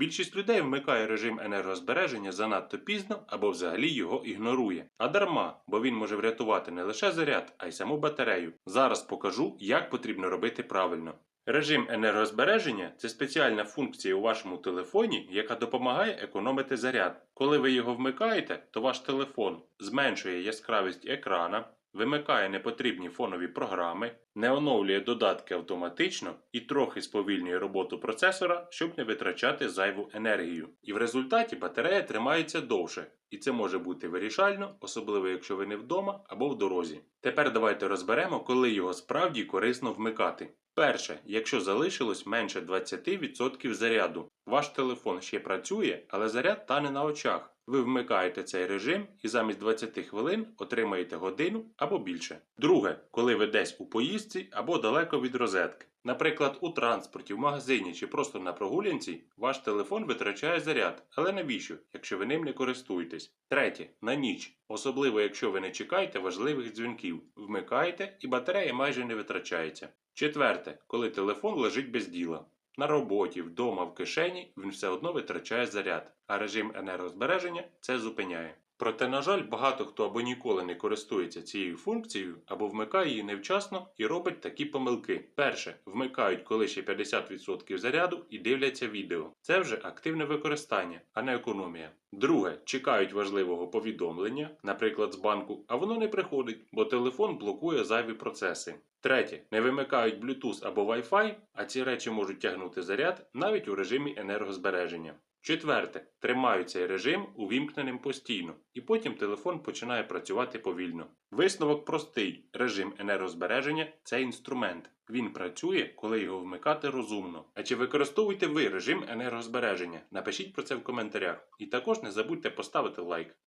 Більшість людей вмикає режим енергозбереження занадто пізно або взагалі його ігнорує. А дарма, бо він може врятувати не лише заряд, а й саму батарею. Зараз покажу, як потрібно робити правильно. Режим енергозбереження це спеціальна функція у вашому телефоні, яка допомагає економити заряд. Коли ви його вмикаєте, то ваш телефон зменшує яскравість екрана, вимикає непотрібні фонові програми, не оновлює додатки автоматично і трохи сповільнює роботу процесора, щоб не витрачати зайву енергію. І в результаті батарея тримається довше, і це може бути вирішально, особливо якщо ви не вдома або в дорозі. Тепер давайте розберемо, коли його справді корисно вмикати. Перше, якщо залишилось менше 20% заряду, ваш телефон ще працює, але заряд тане на очах. Ви вмикаєте цей режим і замість 20 хвилин отримаєте годину або більше. Друге, коли ви десь у поїздці або далеко від розетки. Наприклад, у транспорті, в магазині чи просто на прогулянці, ваш телефон витрачає заряд, але навіщо, якщо ви ним не користуєтесь? Третє, на ніч, особливо якщо ви не чекаєте важливих дзвінків, вмикаєте і батарея майже не витрачається. Четверте, коли телефон лежить без діла. На роботі, вдома, в кишені він все одно витрачає заряд, а режим енергозбереження це зупиняє. Проте, на жаль, багато хто або ніколи не користується цією функцією, або вмикає її невчасно і робить такі помилки. Перше, вмикають коли ще 50% заряду і дивляться відео. Це вже активне використання, а не економія. Друге, чекають важливого повідомлення, наприклад, з банку, а воно не приходить, бо телефон блокує зайві процеси. Третє, не вимикають Bluetooth або Wi-Fi, а ці речі можуть тягнути заряд навіть у режимі енергозбереження. Четверте, тримають цей режим увімкненим постійно, і потім телефон починає працювати повільно. Висновок простий: режим енергозбереження це інструмент. Він працює, коли його вмикати розумно. А чи використовуєте ви режим енергозбереження? Напишіть про це в коментарях. І також не забудьте поставити лайк.